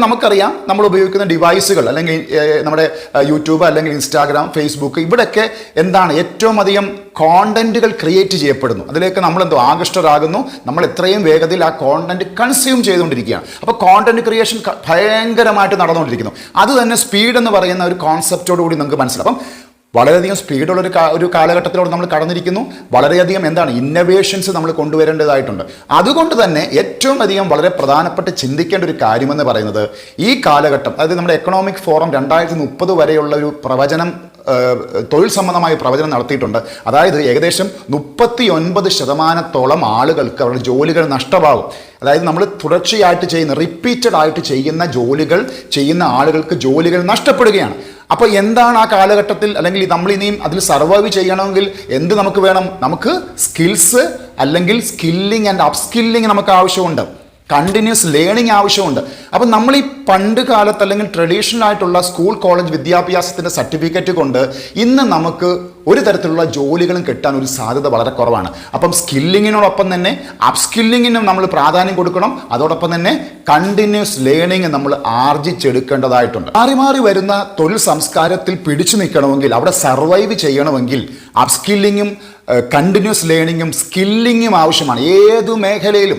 നമുക്കറിയാം നമ്മൾ ഉപയോഗിക്കുന്ന ഡിവൈസുകൾ അല്ലെങ്കിൽ നമ്മുടെ യൂട്യൂബ് അല്ലെങ്കിൽ ഇൻസ്റ്റാഗ്രാം ഫേസ്ബുക്ക് ഇവിടെയൊക്കെ എന്താണ് ഏറ്റവും അധികം കോണ്ടന്റുകൾ ക്രിയേറ്റ് ചെയ്യപ്പെടുന്നു. അതിലേക്ക് നമ്മൾ എന്തോ ആകൃഷ്ടരാകുന്നു. നമ്മൾ എത്രയും വേഗത്തിൽ ആ കോണ്ടന്റ് കൺസ്യൂം ചെയ്തുകൊണ്ടിരിക്കുകയാണ്. അപ്പോൾ കോണ്ടന്റ് ക്രിയേഷൻ ഭയങ്കരമായിട്ട് നടന്നുകൊണ്ടിരിക്കുന്നു. അത് തന്നെ സ്പീഡ് എന്ന് പറയുന്ന ഒരു കോൺസെപ്റ്റോട് കൂടി നമുക്ക് മനസ്സിലാവും. വളരെയധികം സ്പീഡുള്ളൊരു ഒരു കാലഘട്ടത്തിലൂടെ നമ്മൾ കടന്നിരിക്കുന്നു. വളരെയധികം എന്താണ്? ഇന്നവേഷൻസ് നമ്മൾ കൊണ്ടുവരേണ്ടതായിട്ടുണ്ട്. അതുകൊണ്ട് തന്നെ ഏറ്റവും അധികം വളരെ പ്രധാനപ്പെട്ട് ചിന്തിക്കേണ്ട ഒരു കാര്യമെന്ന് പറയുന്നത് ഈ കാലഘട്ടം അതായത് നമ്മുടെ എക്കണോമിക് ഫോറം രണ്ടായിരത്തി മുപ്പത് വരെയുള്ള ഒരു പ്രവചനം തൊഴിൽ സംബന്ധമായ പ്രവചനം നടത്തിയിട്ടുണ്ട്. അതായത് ഏകദേശം മുപ്പത്തി ഒൻപത് ശതമാനത്തോളം ആളുകൾക്ക് അവരുടെ ജോലികൾ നഷ്ടമാകും അതായത് നമ്മൾ തുടർച്ചയായിട്ട് ചെയ്യുന്ന റിപ്പീറ്റഡ് ആയിട്ട് ചെയ്യുന്ന ജോലികൾ ചെയ്യുന്ന ആളുകൾക്ക് ജോലികൾ നഷ്ടപ്പെടുകയാണ്. അപ്പോൾ എന്താണ് ആ കാലഘട്ടത്തിൽ അല്ലെങ്കിൽ നമ്മൾ ഇനിയും അതിൽ സർവൈവ് ചെയ്യണമെങ്കിൽ എന്ത് നമുക്ക് വേണം? നമുക്ക് സ്കിൽസ് അല്ലെങ്കിൽ സ്കില്ലിംഗ് ആൻഡ് അപ്സ്കില്ലിംഗ് നമുക്ക് ആവശ്യമുണ്ട്. കണ്ടിന്യൂസ് ലേണിംഗ് ആവശ്യമുണ്ട്. അപ്പം നമ്മൾ ഈ പണ്ട് കാലത്ത് അല്ലെങ്കിൽ ട്രഡീഷണൽ ആയിട്ടുള്ള സ്കൂൾ കോളേജ് വിദ്യാഭ്യാസത്തിന്റെ സർട്ടിഫിക്കറ്റ് കൊണ്ട് ഇന്ന് നമുക്ക് ഒരു തരത്തിലുള്ള ജോലികളും കിട്ടാൻ ഒരു സാധ്യത വളരെ കുറവാണ്. അപ്പം സ്കില്ലിങ്ങിനോടൊപ്പം തന്നെ അപ്സ്കില്ലിങ്ങിനും നമ്മൾ പ്രാധാന്യം കൊടുക്കണം. അതോടൊപ്പം തന്നെ കണ്ടിന്യൂസ് ലേണിംഗ് നമ്മൾ ആർജിച്ചെടുക്കേണ്ടതായിട്ടുണ്ട്. മാറി മാറി വരുന്ന തൊഴിൽ സംസ്കാരത്തിൽ പിടിച്ചു നിൽക്കണമെങ്കിൽ അവിടെ സർവൈവ് ചെയ്യണമെങ്കിൽ അപ്സ്കില്ലിങ്ങും കണ്ടിന്യൂസ് ലേണിങ്ങും സ്കില്ലിങ്ങും ആവശ്യമാണ്. ഏതു മേഖലയിലും